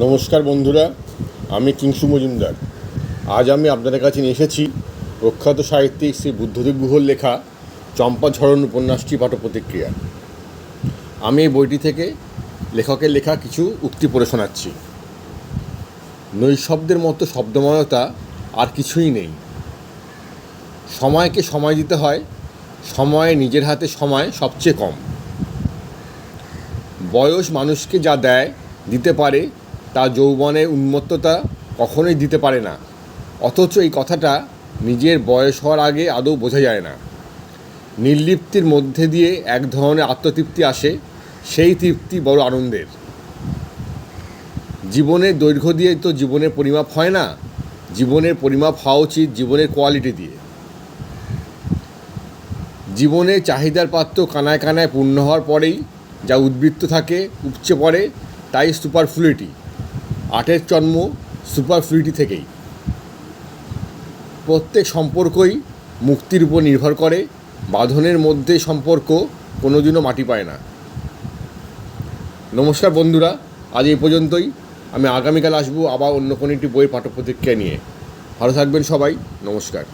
নমস্কার বন্ধুরা, আমি কিংসু মজুমদার। আজ আমি আপনাদের কাছে নিয়ে এসেছি প্রখ্যাত সাহিত্যিক শ্রী বুদ্ধদেব গুহর লেখা চম্পা ঝরণ উপন্যাসটি পাঠ প্রতিক্রিয়া আমি এই বইটি থেকে লেখকের লেখা কিছু উক্তি পড়ে শোনাচ্ছি। নৈশব্দের মতো শব্দময়তা আর কিছুই নেই। সময়কে সময় দিতে হয়, সময়ে নিজের হাতে সময় সবচেয়ে কম। বয়স মানুষকে যা দেয়, দিতে পারে তা যৌবনের উন্মত্ততা কখনোই দিতে পারে না। অথচ এই কথাটা নিজের বয়স হওয়ার আগে আদৌ বোঝা যায় না। নির্লিপ্তির মধ্যে দিয়ে এক ধরনের আত্মতৃপ্তি আসে, সেই তৃপ্তি বড় আনন্দের। জীবনের দৈর্ঘ্য দিয়ে তো জীবনের পরিমাপ হয় না, জীবনের পরিমাপ হওয়া উচিত জীবনের কোয়ালিটি দিয়ে। জীবনের চাহিদার পাত্র কানায় কানায় পূর্ণ হওয়ার পরেই যা উদ্বৃত্ত থাকে, উপচে পড়ে, তাই সুপারফ্লুইটি। আটের জন্ম সুপারফ্লুইটি থেকেই। প্রত্যেক সম্পর্কই মুক্তির উপর নির্ভর করে, বাঁধনের মধ্যে সম্পর্ক কোনোদিনও মাটি পায় না। নমস্কার বন্ধুরা, আজ এই পর্যন্তই। আমি আগামীকাল আসব আবার অন্য কোনো একটি বইয়ের পাঠ্যপ্রতিক্রিয়া নিয়ে। ভালো থাকবেন সবাই, নমস্কার।